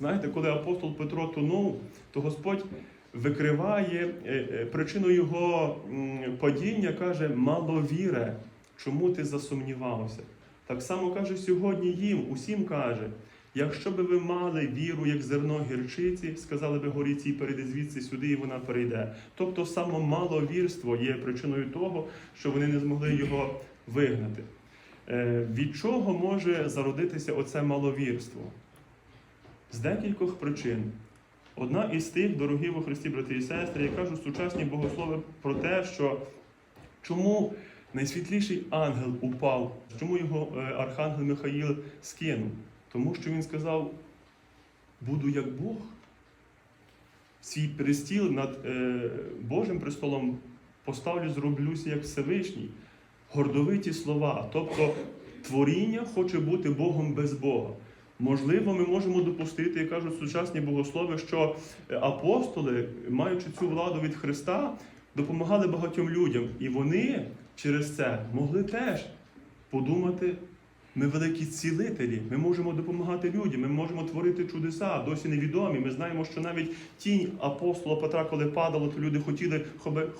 Знаєте, коли апостол Петро тонув, то Господь викриває е, е, причину його падіння, каже, маловіре, чому ти засумнівався? Так само каже сьогодні їм, усім каже. Якщо би ви мали віру, як зерно гірчиці, сказали би горі цій перейде звідси сюди, і вона перейде. Тобто само маловірство є причиною того, що вони не змогли його вигнати. Е, Від чого може зародитися оце маловірство? З декількох причин. Одна із тих, дорогі во Христі, брати і сестри, я кажу сучасні богослови про те, що чому найсвітліший ангел упав, чому його е, архангел Михаїл скинув? Тому що він сказав: буду як Бог. Свій престіл над е, Божим престолом поставлю, зроблюся як Всевишній. Гордовиті слова. Тобто творіння хоче бути Богом без Бога. Можливо, ми можемо допустити, як кажуть сучасні богослови, що е, апостоли, маючи цю владу від Христа, допомагали багатьом людям. І вони через це могли теж подумати. Ми великі цілителі, ми можемо допомагати людям, ми можемо творити чудеса, досі невідомі. Ми знаємо, що навіть тінь апостола Петра, коли падала, то люди хотіли,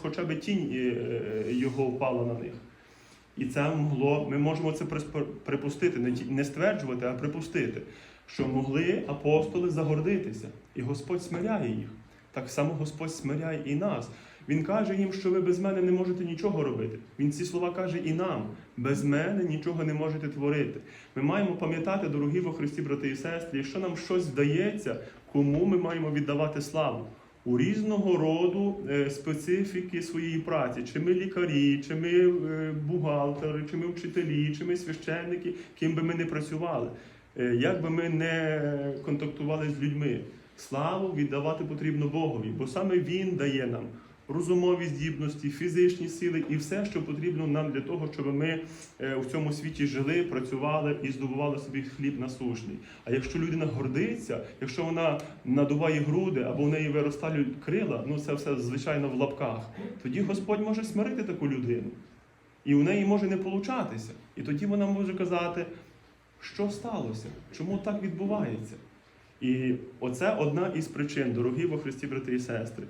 хоча б тінь е, е, його впала на них. І це могло, ми можемо це припустити, не стверджувати, а припустити, що могли апостоли загордитися, і Господь смиряє їх. Так само Господь смиряє і нас. Він каже їм, що ви без мене не можете нічого робити. Він ці слова каже і нам: без мене нічого не можете творити. Ми маємо пам'ятати, дорогі во Христі, брати і сестри, якщо нам щось вдається, кому ми маємо віддавати славу. У різного роду е, специфіки своєї праці, чи ми лікарі, чи ми е, бухгалтери, чи ми вчителі, чи ми священники, ким би ми не працювали, е, як би ми не контактували з людьми. Славу віддавати потрібно Богові, бо саме Він дає нам розумові здібності, фізичні сили і все, що потрібно нам для того, щоб ми е, у цьому світі жили, працювали і здобували собі хліб насушний. А якщо людина гордиться, якщо вона надуває груди або в неї виростають крила, ну це все звичайно в лапках, тоді Господь може смирити таку людину. І у неї може не получатися. І тоді вона може казати, що сталося, чому так відбувається. І оце одна із причин, дорогі во Христі, брати і сестри.